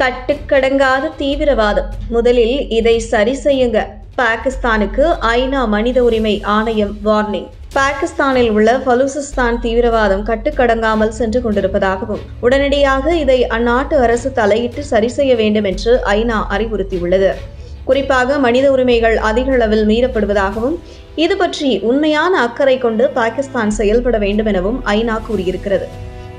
கட்டுக்கடங்காத தீவிரவாதம். முதலில் இதை சரி செய்யுங்க. பாகிஸ்தானுக்கு ஐநா மனித உரிமை ஆணையம் வார்னிங். பாகிஸ்தானில் உள்ள பலூசிஸ்தான் தீவிரவாதம் கட்டுக்கடங்காமல் சென்று கொண்டிருப்பதாகவும் உடனடியாக இதை அந்நாட்டு அரசு தலையிட்டு சரி செய்ய வேண்டும் என்று ஐநா அறிவுறுத்தியுள்ளது. குறிப்பாக மனித உரிமைகள் அதிக அளவில் மீறப்படுவதாகவும் இது பற்றி உண்மையான அக்கறை கொண்டு பாகிஸ்தான் செயல்பட வேண்டும் எனவும் ஐநா கூறியிருக்கிறது.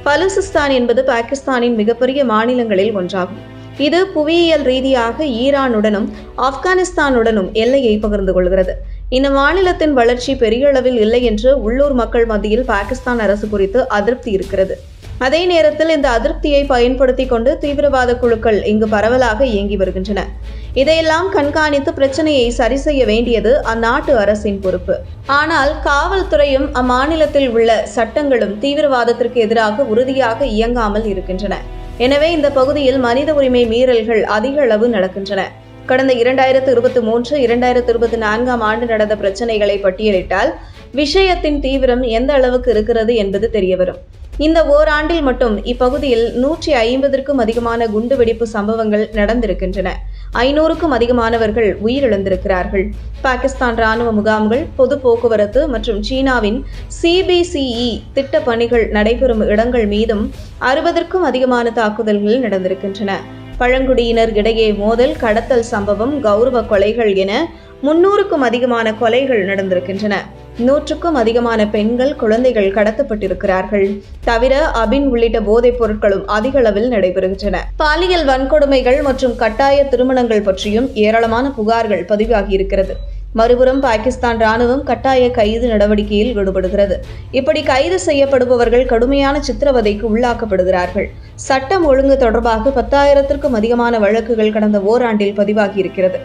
பலுசிஸ்தான் என்பது பாகிஸ்தானின் மிகப்பெரிய மாநிலங்களில் ஒன்றாகும். இது புவியியல் ரீதியாக ஈரானுடனும் ஆப்கானிஸ்தானுடனும் எல்லையை பகிர்ந்து கொள்கிறது. இந்த மாநிலத்தின் வளர்ச்சி பெரிய அளவில் இல்லை என்று உள்ளூர் மக்கள் மத்தியில் பாகிஸ்தான் அரசு குறித்து அதிருப்தி இருக்கிறது. அதே நேரத்தில் இந்த அதிருப்தியை பயன்படுத்தி கொண்டு தீவிரவாத குழுக்கள் இங்கு பரவலாக இயங்கி வருகின்றன. இதையெல்லாம் கண்காணித்து பிரச்சனையை சரி செய்ய வேண்டியது அந்நாட்டு அரசின் பொறுப்பு. ஆனால் காவல்துறையும் அம்மாநிலத்தில் உள்ள சட்டங்களும் தீவிரவாதத்திற்கு எதிராக உறுதியாக இயங்காமல் இருக்கின்றன. எனவே இந்த பகுதியில் மனித உரிமை மீறல்கள் அதிக அளவு நடக்கின்றன. கடந்த இரண்டாயிரத்து இருபத்தி மூன்று இரண்டாயிரத்து இருபத்தி நான்காம் ஆண்டு நடந்த பிரச்சனைகளை பட்டியலிட்டால் விஷயத்தின் தீவிரம் எந்த அளவுக்கு இருக்கிறது என்பது தெரியவரும். இந்த ஓராண்டில் மட்டும் இப்பகுதியில் நூற்றி ஐம்பதற்கும் அதிகமான குண்டுவெடிப்பு சம்பவங்கள் நடந்திருக்கின்றன. ஐநூறுக்கும் அதிகமானவர்கள் உயிரிழந்திருக்கிறார்கள். பாகிஸ்தான் ராணுவ முகாம்கள் பொது போக்குவரத்து மற்றும் சீனாவின் சிபிசிஇ திட்ட பணிகள் நடைபெறும் இடங்கள் மீதும் அறுபதற்கும் அதிகமான தாக்குதல்கள் நடந்திருக்கின்றன. பழங்குடியினர் இடையே மோதல் கடத்தல் சம்பவம் கௌரவ கொலைகள் என முன்னூறுக்கும் அதிகமான கொலைகள் நடந்திருக்கின்றன. நூற்றுக்கும் அதிகமான பெண்கள் குழந்தைகள் கடத்தப்பட்டிருக்கிறார்கள். தவிர அபின் உள்ளிட்ட போதைப் பொருட்களும் அதிக அளவில் நடைபெறுகின்றன. பாலியல் வன்கொடுமைகள் மற்றும் கட்டாய திருமணங்கள் பற்றியும் ஏராளமான புகார்கள் பதிவாகியிருக்கிறது. மறுபுறம் பாகிஸ்தான் ராணுவம் கட்டாய கைது நடவடிக்கையில் ஈடுபடுகிறது இப்படி கைது செய்யப்படுபவர்கள் கடுமையான சித்திரவதைக்கு உள்ளாக்கப்படுகிறார்கள். சட்டம் ஒழுங்கு தொடர்பாக பத்தாயிரத்திற்கும் அதிகமான வழக்குகள் கடந்த ஓராண்டில் பதிவாகியிருக்கிறது.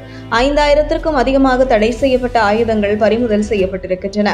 ஐந்தாயிரத்திற்கும் அதிகமாக தடை செய்யப்பட்ட ஆயுதங்கள் பறிமுதல் செய்யப்பட்டிருக்கின்றன.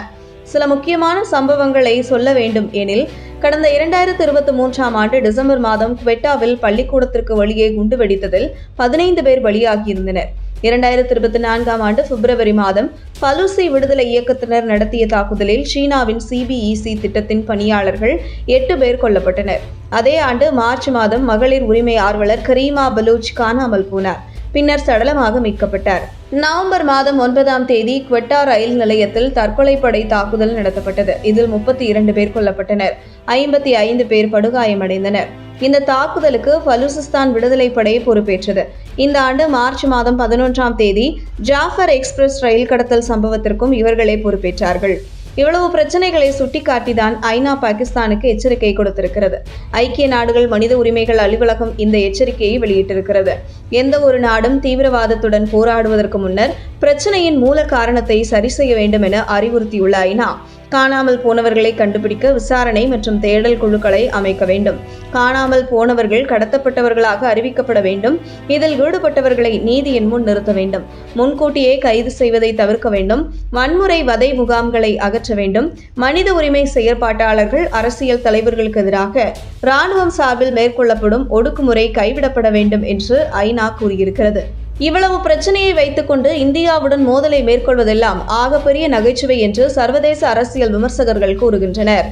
சில முக்கியமான சம்பவங்களை சொல்ல வேண்டும் எனில் கடந்த இரண்டாயிரத்தி இருபத்தி மூன்றாம் ஆண்டு டிசம்பர் மாதம் குவெட்டாவில் பள்ளிக்கூடத்திற்கு வெளியே குண்டு வெடித்ததில் பதினைந்து பேர் பலியாகியிருந்தனர். இரண்டாயிரத்தி இருபத்தி நான்காம் ஆண்டு பிப்ரவரி மாதம் பலுசி விடுதலை இயக்கத்தினர் நடத்திய தாக்குதலில் சீனாவின் சிபிஇசி திட்டத்தின் பணியாளர்கள் எட்டு பேர் கொல்லப்பட்டனர். அதே ஆண்டு மார்ச் மாதம் மகளிர் உரிமை ஆர்வலர் கரீமா பலூச் காணாமல் போனார். பின்னர் சடலமாக மீட்கப்பட்டார். நவம்பர் மாதம் ஒன்பதாம் தேதி குவெட்டா ரயில் நிலையத்தில் தற்கொலைப்படை தாக்குதல் நடத்தப்பட்டது. இதில் முப்பத்தி இரண்டு பேர் கொல்லப்பட்டனர். ஐம்பத்தி ஐந்து பேர் படுகாயமடைந்தனர். இந்த தாக்குதலுக்கு பலூசிஸ்தான் விடுதலை படை பொறுப்பேற்றது. இந்த ஆண்டு மார்ச் மாதம் பதினொன்றாம் தேதி ஜாஃபர் எக்ஸ்பிரஸ் ரயில் கடத்தல் சம்பவத்திற்கும் இவர்களே பொறுப்பேற்றார்கள். இவ்வளவு பிரச்சனைகளை சுட்டிக்காட்டிதான் ஐநா பாகிஸ்தானுக்கு எச்சரிக்கை கொடுத்திருக்கிறது. ஐக்கிய நாடுகள் மனித உரிமைகள் அலுவலகம் இந்த எச்சரிக்கையை வெளியிட்டிருக்கிறது. எந்த ஒரு நாடும் தீவிரவாதத்துடன் போராடுவதற்கு முன்னர் பிரச்சனையின் மூல காரணத்தை சரி செய்ய வேண்டும் என அறிவுறுத்தியுள்ள ஐநா. காணாமல் போனவர்களை கண்டுபிடிக்க விசாரணை மற்றும் தேடல் குழுக்களை அமைக்க வேண்டும். காணாமல் போனவர்கள் கடத்தப்பட்டவர்களாக அறிவிக்கப்பட வேண்டும். இதில் ஈடுபட்டவர்களை நீதியின் முன் நிறுத்த வேண்டும். முன்கூட்டியே கைது செய்வதை தவிர்க்க வேண்டும். வன்முறை வதை முகாம்களை அகற்ற வேண்டும். மனித உரிமை செயற்பாட்டாளர்கள் அரசியல் தலைவர்களுக்கு எதிராக இராணுவம் சார்பில் மேற்கொள்ளப்படும் ஒடுக்குமுறை கைவிடப்பட வேண்டும் என்று ஐநா கூறியிருக்கிறது. இவ்வளவு பிரச்சனையை வைத்துக்கொண்டு இந்தியாவுடன் மோதலை மேற்கொள்வதெல்லாம் ஆகப்பெரிய நகைச்சுவை என்று சர்வதேச அரசியல் விமர்சகர்கள் கூறுகின்றனர்.